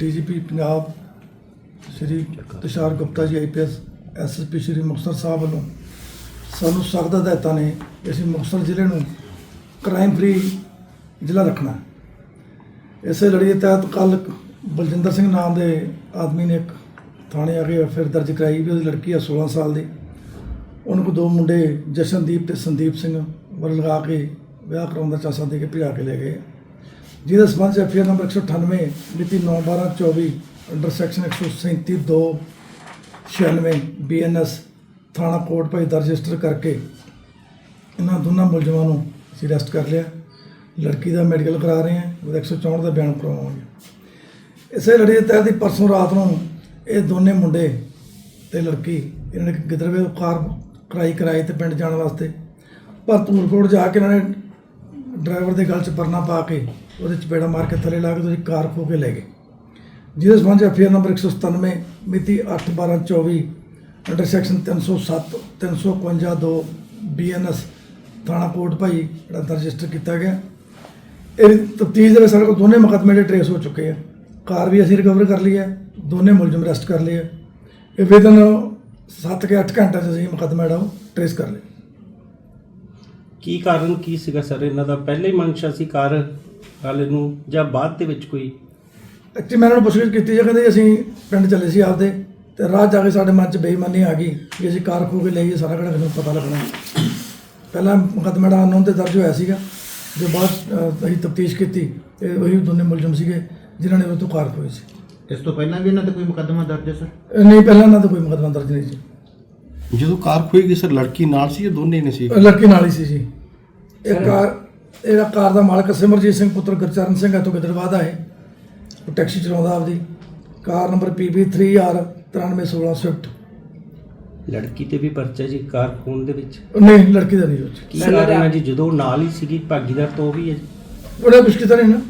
DGP Punjab Shri Tushar Gupta ji IPS SSP Shri Muktsar Sahib ਵੱਲੋਂ ਸਾਨੂੰ ਸਖਤ ਹਦਾਇਤਾਂ ਨੇ ਕਿ ਅਸੀਂ ਮੁਕਤਸਰ ਜ਼ਿਲ੍ਹੇ ਨੂੰ ਕ੍ਰਾਈਮ ਫ੍ਰੀ ਜ਼ਿਲ੍ਹਾ ਰੱਖਣਾ ਇਸੇ ਲੜੀ ਦੇ ਤਹਿਤ ਕੱਲ ਬਲਜਿੰਦਰ ਸਿੰਘ ਨਾਮ ਦੇ ਆਦਮੀ ਨੇ ਇੱਕ ਥਾਣੇ ਆ ਕੇ ਫਿਰ ਦਰਜ ਕਰਾਈ ਵੀ ਉਹਦੀ ਲੜਕੀ ਆ 16 ਸਾਲ ਦੀ। ਉਹਨਾਂ ਕੋਲ ਦੋ ਮੁੰਡੇ ਜਸ਼ਨਦੀਪ ਤੇ ਸੰਦੀਪ ਸਿੰਘ ਵਰ ਲਗਾ ਕੇ ਵਿਆਹ ਕਰਾਉਣ ਦਾ ਚਾਸਾ ਦੇ ਕੇ ਭਜਾ ਕੇ ਲੈ ਗਏ। ਜਿਹਦੇ ਸਬੰਧ ਚ ਐਫਆਰ ਨੰਬਰ 198 ਮਿਤੀ 9/12/24 ਅੰਡਰ ਸੈਕਸ਼ਨ 137 2 96 ਬੀਐਨਐਸ ਥਾਣਾ ਕੋਟ ਭਾਈ ਦਾ ਰਜਿਸਟਰ ਕਰਕੇ ਇਹਨਾਂ ਦੋਨਾਂ ਮੁਲਜ਼ਮਾਂ ਨੂੰ ਅਸੀਂ ਅਰੈਸਟ ਕਰ ਲਿਆ। ਲੜਕੀ ਦਾ ਮੈਡੀਕਲ ਕਰਾ ਰਹੇ ਹਾਂ, ਉਹਦਾ 164 ਦਾ ਬਿਆਨ ਕਰਵਾਵਾਂਗੇ। ਇਸੇ ਲੜੀ ਦੇ ਤਹਿਤ ਹੀ ਪਰਸੋਂ ਰਾਤ ਨੂੰ ਇਹ ਦੋਨੇ ਮੁੰਡੇ ਤੇ ਲੜਕੀ, ਇਹਨਾਂ ਨੇ ਗਿੱਦੜਵੇ ਤੋਂ ਕਾਰ ਕਰਾਈ ਕਰਾਈ ਤੇ ਪਿੰਡ ਜਾਣ ਵਾਸਤੇ। ਪਰ ਧੂਲਕੋਟ ਜਾ ਕੇ ਇਹਨਾਂ ਨੇ ਡਰਾਈਵਰ ਦੇ ਗਲ 'ਚ ਪਰਨਾ ਪਾ ਕੇ ਉਹਦੇ ਚਪੇੜਾ ਮਾਰ ਕੇ ਥੱਲੇ ਲਾ ਕੇ ਤੁਸੀਂ ਕਾਰ ਖੋ ਕੇ ਲੈ ਗਏ। ਜਿਹਦੇ ਸੰਬੰਧ ਐਫਆਰ ਨੰਬਰ 197 ਮਿਤੀ 8/12/24 ਅੰਡਰ ਸੈਕਸ਼ਨ 307 351 2 ਬੀਐਨਐਸ ਥਾਣਾ ਕੋਟ ਭਾਈ, ਜਿਹੜਾ ਰਜਿਸਟਰ ਕੀਤਾ ਗਿਆ। ਇਹ ਤਫਤੀਸ਼ ਦੇ ਵਿੱਚ ਸਾਡੇ ਕੋਲ ਦੋਨੇ ਮੁਕੱਦਮੇ ਦੇ ਟਰੇਸ ਹੋ ਚੁੱਕੇ ਆ। ਕਾਰ ਵੀ ਅਸੀਂ ਰਿਕਵਰ ਕਰ ਲਈ ਹੈ ਦੋਨੇ ਮੁਲਜ਼ਮ ਅਰੈਸਟ ਕਰ ਲਏ ਆ। ਇਹ ਵਿਦਨ 7 ਕੇ 8 ਘੰਟਿਆਂ 'ਚ ਅਸੀਂ ਮੁਕੱਦਮਾ ਜਿਹੜਾ ਉਹ ਟਰੇਸ ਕਰ ਲਿਆ। ਕੀ ਕਾਰਨ ਕੀ ਸੀਗਾ ਸਰ? ਇਹਨਾਂ ਦਾ ਪਹਿਲੇ ਹੀ ਮਨਸ਼ਾ ਸੀ ਕਾਰ ਵਾਲੇ ਨੂੰ ਜਾਂ ਬਾਅਦ ਦੇ ਵਿੱਚ ਕੋਈ? ਐਕਚੁਅਲੀ ਮੈਂ ਉਹਨਾਂ ਨੂੰ ਪੁੱਛਗਿੱਛ ਕੀਤੀ ਜੇ ਕਹਿੰਦੇ ਅਸੀਂ ਪਿੰਡ ਚੱਲੇ ਸੀ ਆਪਦੇ ਤੇ ਰਾਹ ਜਾ ਕੇ ਸਾਡੇ ਮਨ 'ਚ ਬੇਈਮਾਨੀ ਆ ਗਈ ਕਿ ਅਸੀਂ ਕਾਰ ਖੋ ਕੇ ਲਈਏ ਸਾਰਾ ਕਿਹੜਾ ਮੈਨੂੰ ਪਤਾ ਲੱਗਣਾ। ਪਹਿਲਾਂ ਮੁਕੱਦਮਾ ਦਾ ਅਨਨੋਨ ਤੇ ਦਰਜ ਹੋਇਆ ਸੀਗਾ ਜੋ ਬਾਅਦ ਅਹ, ਅਸੀਂ ਤਫਤੀਸ਼ ਕੀਤੀ ਤੇ ਉਹੀ ਦੋਨੇ ਮੁਲਜ਼ਮ ਸੀਗੇ ਜਿਨ੍ਹਾਂ ਨੇ ਉਹ ਤੋਂ ਕਾਰ ਖੋਈ ਸੀ। ਇਸ ਤੋਂ ਪਹਿਲਾਂ ਵੀ ਇਹਨਾਂ ਤੇ ਕੋਈ ਮੁਕੱਦਮਾ ਦਰਜ ਹੈ ਸਰ? ਅਹ, ਨਹੀਂ ਪਹਿਲਾਂ ਇਹਨਾਂ ਦਾ ਕੋਈ ਮੁਕੱਦਮਾ ਦਰਜ ਨਹੀਂ ਸੀ ਜਦੋਂ ਕਾਰ ਖੋਈ ਗਈ ਸਰ ਲੜਕੀ ਨਾਲ ਸੀ ਜਾਂ ਦੋਨੇ ਨੇ ਸੀ? ਲੜਕੀ ਨਾਲ ਹੀ ਸੀ ਜੀ। ਇਹ ਕਾਰ ਇਹਦਾ ਕਾਰ ਦਾ ਮਾਲਕ ਸਿਮਰਜੀਤ ਸਿੰਘ ਪੁੱਤਰ ਗੁਰਚਰਨ ਸਿੰਘ ਹੈ ਤੋਂ ਗਿੱਦੜਵਾਦਾ ਹੈ। ਉਹ ਟੈਕਸੀ ਚਲਾਉਂਦਾ ਆਪਦੀ। ਕਾਰ ਨੰਬਰ PB3R 9316 ਸਵਿਫਟ ਲੜਕੀ ਤੇ ਵੀ ਪਰਚਾ ਜੀ ਕਾਰ ਖੋਣ ਦੇ ਵਿੱਚ? ਨਹੀਂ ਲੜਕੀ ਦਾ ਨਹੀਂ ਉਹ 'ਚ। ਕੀ ਕਾਰਨ ਹੈ ਜੀ ਜਦੋਂ ਨਾਲ ਹੀ ਸੀਗੀ ਭਾਗੀਦਾਰ ਤੋਂ ਵੀ ਹੈ ਜੀ। ਉਹਦਾ ਕੁਛ ਕੀਤਾ ਨਹੀਂ ਨਾ।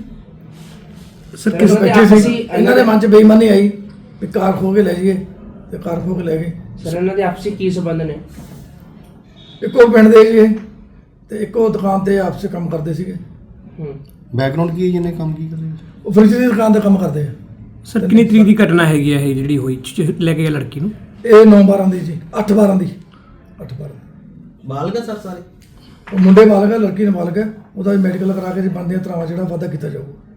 ਸਰ ਕਿਸ ਬੈਠੇ ਸੀ। ਇਹਨਾਂ ਦੇ ਮਨ 'ਚ ਬੇਈਮਾਨੀ ਆਈ ਵੀ ਕਾਰ ਖੋ ਕੇ ਲੈ ਜਾਈਏ ਤੇ ਕਾਰ ਖੋ ਕੇ ਲੈ ਗਏ। ਸਰ ਇਹਨਾਂ ਦੇ ਆਪਸੀ ਕੀ ਸੰਬੰਧ ਨੇ? ਇੱਕੋ ਪਿੰਡ ਦੇ ਜੀ ਇਹ ਤੇ ਇੱਕੋ ਦੁਕਾਨ ਤੇ ਆਪਸੇ ਕੰਮ ਕਰਦੇ ਸੀਗੇ। ਹੂੰ। ਬੈਕਗ੍ਰਾਉਂਡ ਕੀ ਹੈ ਜਿਹਨੇ ਕੰਮ ਕੀ ਕਰਿਆ ਉਹ ਫਰਿੱਜ ਦੀ ਦੁਕਾਨ ਤੇ ਕੰਮ ਕਰਦੇ ਆ। ਸਰ ਕਿੰਨੀ ਤਰੀਕ ਦੀ ਘਟਨਾ ਹੈਗੀ ਹੈ ਇਹ ਜਿਹੜੀ ਹੋਈ ਚ- ਚ- ਲੈ ਕੇ ਗਿਆ ਲੜਕੀ ਨੂੰ? ਇਹ 9 12 ਦੀ ਜੀ 8 12 ਦੀ। 8 12 ਬਾਲਗ ਸਰ ਸਾਰੇ? ਉਹ ਮੁੰਡੇ ਮਾਲਕ ਹੈ ਲੜਕੀ ਨੇ ਮਾਲਕ ਹੈ ਉਹਦਾ ਮੈਡੀਕਲ ਕਰਾ ਕੇ ਜੀ ਬੰਦੇ ਤਰਾਵਾ ਜਿਹੜਾ ਵਾਅਦਾ ਕੀਤਾ ਜਾਊਗਾ।